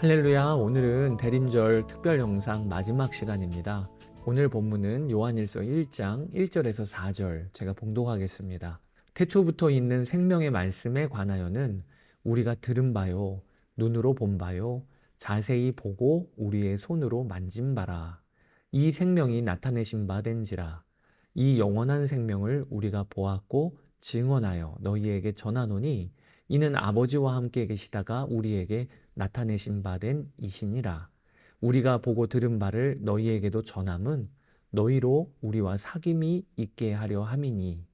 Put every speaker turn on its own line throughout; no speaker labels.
할렐루야. 오늘은 대림절 특별 영상 마지막 시간입니다. 오늘 본문은 요한일서 1장 1절에서 4절 제가 봉독하겠습니다. 태초부터 있는 생명의 말씀에 관하여는 우리가 들은 바요, 눈으로 본 바요, 자세히 보고 우리의 손으로 만진 바라. 이 생명이 나타내신 바 된지라. 이 영원한 생명을 우리가 보았고 증언하여 너희에게 전하노니 이는 아버지와 함께 계시다가 우리에게 나타내신 바 된 이시니라. 우리가 보고 들은 바를 너희에게도 전함은 너희로 우리와 사귐이 있게 하려 함이니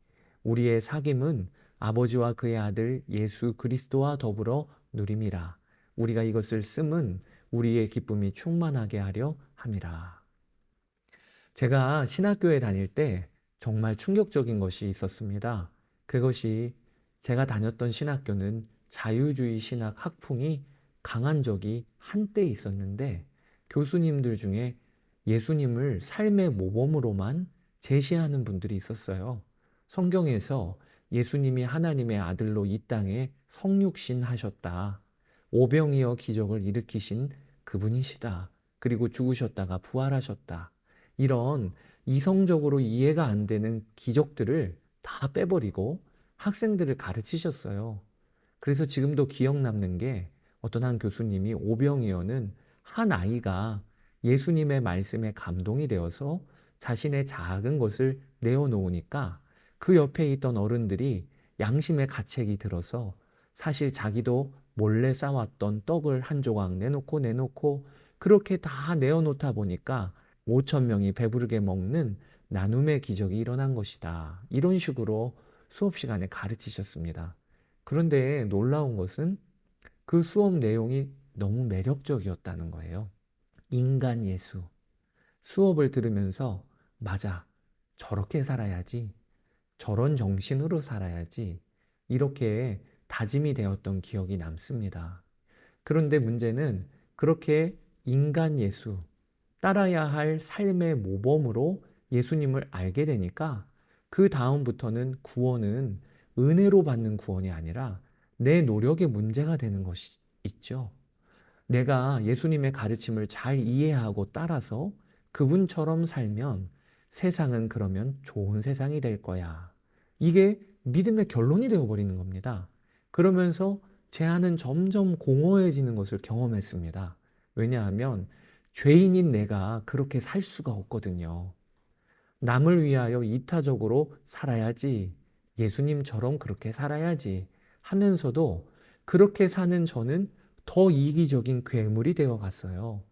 우리의 사귐은 아버지와 그의 아들 예수 그리스도와 더불어 누림이라. 우리가 이것을 씀은 우리의 기쁨이 충만하게 하려 함이라. 제가 신학교에 다닐 때 정말 충격적인 것이 있었습니다. 그것이 제가 다녔던 신학교는 자유주의 신학 학풍이 강한 적이 한때 있었는데 교수님들 중에 예수님을 삶의 모범으로만 제시하는 분들이 있었어요. 성경에서 예수님이 하나님의 아들로 이 땅에 성육신 하셨다. 오병이어 기적을 일으키신 그분이시다. 그리고 죽으셨다가 부활하셨다. 이런 이성적으로 이해가 안 되는 기적들을 다 빼버리고 학생들을 가르치셨어요. 그래서 지금도 기억 남는 게 어떤 한 교수님이 오병이어는 한 아이가 예수님의 말씀에 감동이 되어서 자신의 작은 것을 내어놓으니까 그 옆에 있던 어른들이 양심의 가책이 들어서 사실 자기도 몰래 싸왔던 떡을 한 조각 내놓고 내놓고 그렇게 다 내어놓다 보니까 5천 명이 배부르게 먹는 나눔의 기적이 일어난 것이다. 이런 식으로 수업 시간에 가르치셨습니다. 그런데 놀라운 것은 그 수업 내용이 너무 매력적이었다는 거예요. 인간 예수. 수업을 들으면서, 맞아. 저렇게 살아야지. 저런 정신으로 살아야지. 이렇게 다짐이 되었던 기억이 남습니다. 그런데 문제는 그렇게 인간 예수, 따라야 할 삶의 모범으로 예수님을 알게 되니까 그 다음부터는 구원은 은혜로 받는 구원이 아니라 내 노력의 문제가 되는 것이 있죠. 내가 예수님의 가르침을 잘 이해하고 따라서 그분처럼 살면 세상은 그러면 좋은 세상이 될 거야. 이게 믿음의 결론이 되어버리는 겁니다. 그러면서 제 안은 점점 공허해지는 것을 경험했습니다. 왜냐하면 죄인인 내가 그렇게 살 수가 없거든요. 남을 위하여 이타적으로 살아야지. 예수님처럼 그렇게 살아야지. 하면서도 그렇게 사는 저는 더 이기적인 괴물이 되어 갔어요.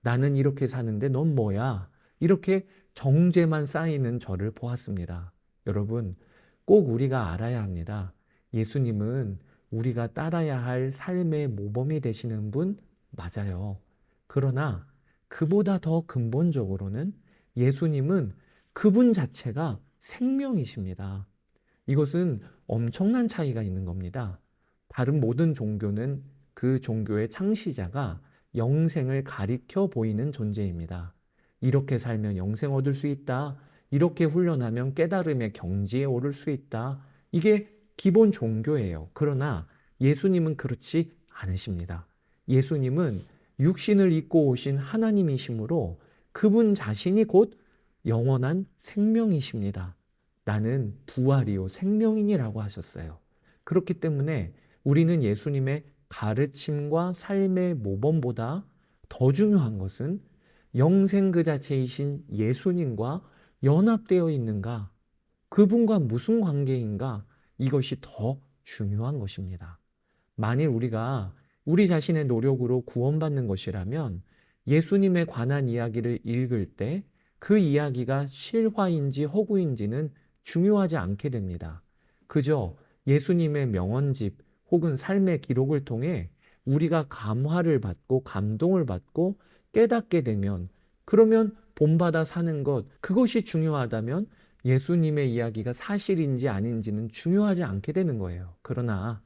나는 이렇게 사는데 넌 뭐야? 이렇게 정죄만 쌓이는 저를 보았습니다. 여러분, 꼭 우리가 알아야 합니다. 예수님은 우리가 따라야 할 삶의 모범이 되시는 분 맞아요. 그러나 그보다 더 근본적으로는 예수님은 그분 자체가 생명이십니다. 이것은 엄청난 차이가 있는 겁니다. 다른 모든 종교는 그 종교의 창시자가 영생을 가리켜 보이는 존재입니다. 이렇게 살면 영생 얻을 수 있다. 이렇게 훈련하면 깨달음의 경지에 오를 수 있다. 이게 기본 종교예요. 그러나 예수님은 그렇지 않으십니다. 예수님은 육신을 입고 오신 하나님이시므로 그분 자신이 곧 영원한 생명이십니다. 나는 부활이요 생명이니라고 하셨어요. 그렇기 때문에 우리는 예수님의 가르침과 삶의 모범보다 더 중요한 것은 영생 그 자체이신 예수님과 연합되어 있는가, 그분과 무슨 관계인가, 이것이 더 중요한 것입니다. 만일 우리가 우리 자신의 노력으로 구원받는 것이라면 예수님에 관한 이야기를 읽을 때 그 이야기가 실화인지 허구인지는 중요하지 않게 됩니다. 그저 예수님의 명언집 혹은 삶의 기록을 통해 우리가 감화를 받고 감동을 받고 깨닫게 되면 그러면 본받아 사는 것 그것이 중요하다면 예수님의 이야기가 사실인지 아닌지는 중요하지 않게 되는 거예요. 그러나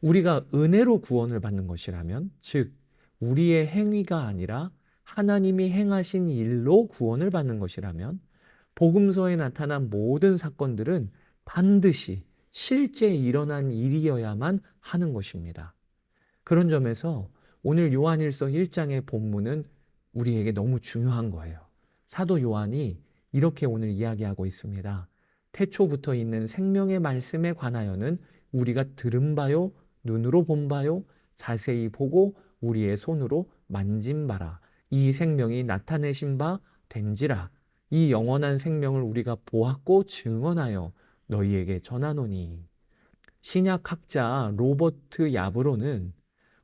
우리가 은혜로 구원을 받는 것이라면 즉 우리의 행위가 아니라 하나님이 행하신 일로 구원을 받는 것이라면 복음서에 나타난 모든 사건들은 반드시 실제 일어난 일이어야만 하는 것입니다. 그런 점에서 오늘 요한일서 1장의 본문은 우리에게 너무 중요한 거예요. 사도 요한이 이렇게 오늘 이야기하고 있습니다. 태초부터 있는 생명의 말씀에 관하여는 우리가 들은 바요, 눈으로 본 바요, 자세히 보고 우리의 손으로 만진 바라. 이 생명이 나타내신 바 된지라. 이 영원한 생명을 우리가 보았고 증언하여 너희에게 전하노니. 신약 학자 로버트 야브로는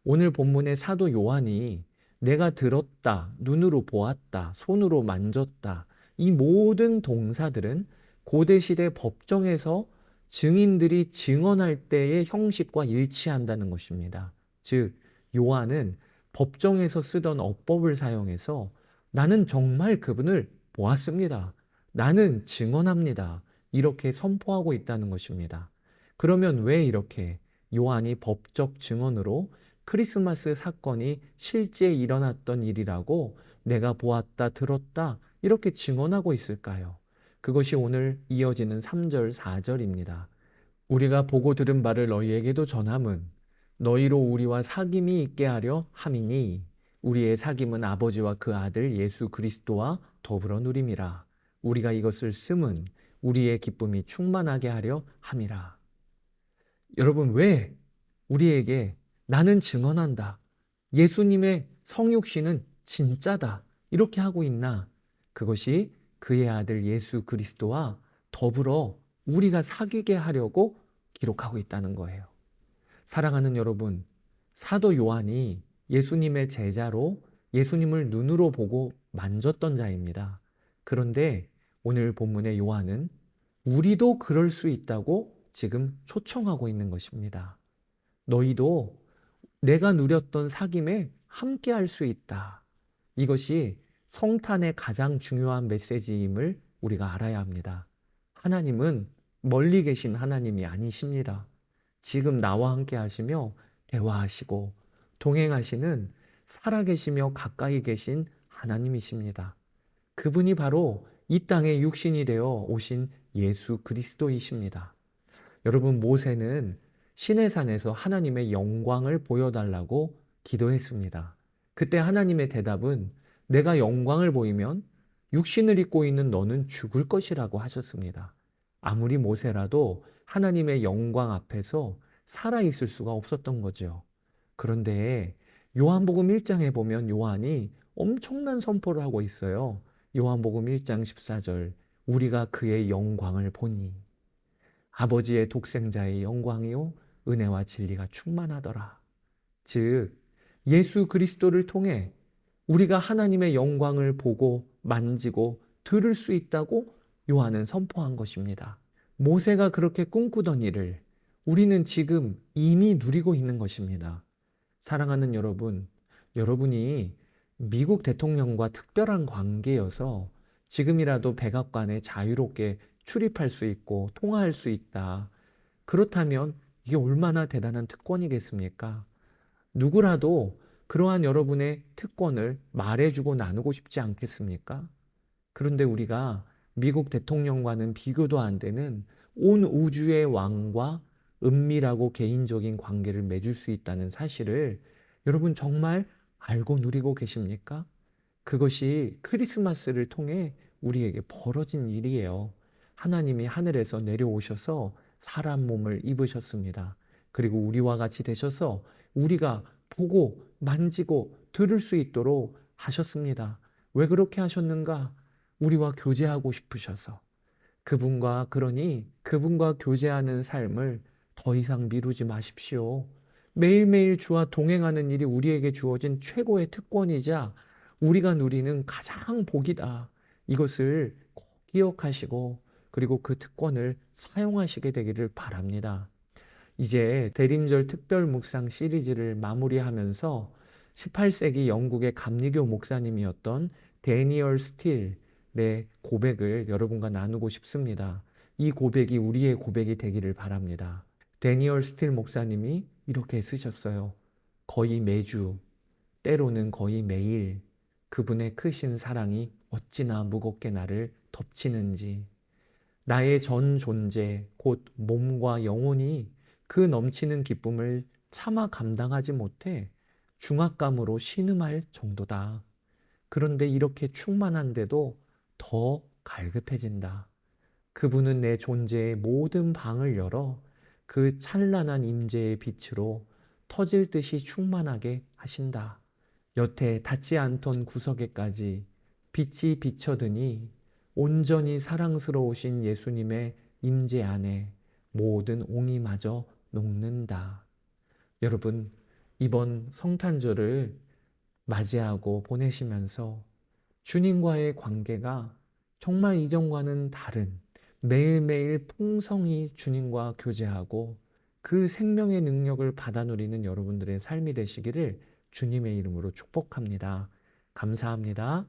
오늘 본문의 사도 요한이 내가 들었다, 눈으로 보았다, 손으로 만졌다. 이 모든 동사들은 고대 시대 법정에서 증인들이 증언할 때의 형식과 일치한다는 것입니다. 즉, 요한은 법정에서 쓰던 어법을 사용해서 나는 정말 그분을 보았습니다. 나는 증언합니다. 이렇게 선포하고 있다는 것입니다. 그러면 왜 이렇게 요한이 법적 증언으로 크리스마스 사건이 실제 일어났던 일이라고 내가 보았다, 들었다, 이렇게 증언하고 있을까요? 그것이 오늘 이어지는 3절, 4절입니다. 우리가 보고 들은 바를 너희에게도 전함은 너희로 우리와 사귐이 있게 하려 함이니 우리의 사귐은 아버지와 그 아들 예수 그리스도와 더불어 누림이라. 우리가 이것을 쓰면 우리의 기쁨이 충만하게 하려 함이라. 여러분, 왜 우리에게 나는 증언한다. 예수님의 성육신은 진짜다. 이렇게 하고 있나? 그것이 그의 아들 예수 그리스도와 더불어 우리가 사귀게 하려고 기록하고 있다는 거예요. 사랑하는 여러분, 사도 요한이 예수님의 제자로 예수님을 눈으로 보고 만졌던 자입니다. 그런데 오늘 본문의 요한은 우리도 그럴 수 있다고 지금 초청하고 있는 것입니다. 너희도 내가 누렸던 사귐에 함께 할 수 있다. 이것이 성탄의 가장 중요한 메시지임을 우리가 알아야 합니다. 하나님은 멀리 계신 하나님이 아니십니다. 지금 나와 함께 하시며 대화하시고 동행하시는 살아계시며 가까이 계신 하나님이십니다. 그분이 바로 이 땅에 육신이 되어 오신 예수 그리스도이십니다. 여러분, 모세는 시내산에서 하나님의 영광을 보여달라고 기도했습니다. 그때 하나님의 대답은 내가 영광을 보이면 육신을 입고 있는 너는 죽을 것이라고 하셨습니다. 아무리 모세라도 하나님의 영광 앞에서 살아있을 수가 없었던 거죠. 그런데 요한복음 1장에 보면 요한이 엄청난 선포를 하고 있어요. 요한복음 1장 14절. 우리가 그의 영광을 보니 아버지의 독생자의 영광이요 은혜와 진리가 충만하더라. 즉 예수 그리스도를 통해 우리가 하나님의 영광을 보고 만지고 들을 수 있다고 요한은 선포한 것입니다. 모세가 그렇게 꿈꾸던 일을 우리는 지금 이미 누리고 있는 것입니다. 사랑하는 여러분, 여러분이 미국 대통령과 특별한 관계여서 지금이라도 백악관에 자유롭게 출입할 수 있고 통화할 수 있다. 그렇다면 이게 얼마나 대단한 특권이겠습니까? 누구라도 그러한 여러분의 특권을 말해주고 나누고 싶지 않겠습니까? 그런데 우리가 미국 대통령과는 비교도 안 되는 온 우주의 왕과 은밀하고 개인적인 관계를 맺을 수 있다는 사실을 여러분 정말 알고 누리고 계십니까? 그것이 크리스마스를 통해 우리에게 벌어진 일이에요. 하나님이 하늘에서 내려오셔서 사람 몸을 입으셨습니다. 그리고 우리와 같이 되셔서 우리가 보고 만지고 들을 수 있도록 하셨습니다. 왜 그렇게 하셨는가? 우리와 교제하고 싶으셔서. 그분과 그러니 그분과 교제하는 삶을 더 이상 미루지 마십시오. 매일매일 주와 동행하는 일이 우리에게 주어진 최고의 특권이자 우리가 누리는 가장 복이다. 이것을 꼭 기억하시고 그리고 그 특권을 사용하시게 되기를 바랍니다. 이제 대림절 특별 묵상 시리즈를 마무리하면서 18세기 영국의 감리교 목사님이었던 데니얼 스틸 의 고백을 여러분과 나누고 싶습니다. 이 고백이 우리의 고백이 되기를 바랍니다. 데니얼 스틸 목사님이 이렇게 쓰셨어요. 거의 매주, 때로는 거의 매일 그분의 크신 사랑이 어찌나 무겁게 나를 덮치는지, 나의 전 존재, 곧 몸과 영혼이 그 넘치는 기쁨을 차마 감당하지 못해 중압감으로 신음할 정도다. 그런데 이렇게 충만한데도 더 갈급해진다. 그분은 내 존재의 모든 방을 열어 그 찬란한 임재의 빛으로 터질 듯이 충만하게 하신다. 여태 닿지 않던 구석에까지 빛이 비쳐드니 온전히 사랑스러우신 예수님의 임재 안에 모든 옹이마저 녹는다. 여러분, 이번 성탄절을 맞이하고 보내시면서 주님과의 관계가 정말 이전과는 다른 매일매일 풍성히 주님과 교제하고 그 생명의 능력을 받아 누리는 여러분들의 삶이 되시기를 주님의 이름으로 축복합니다. 감사합니다.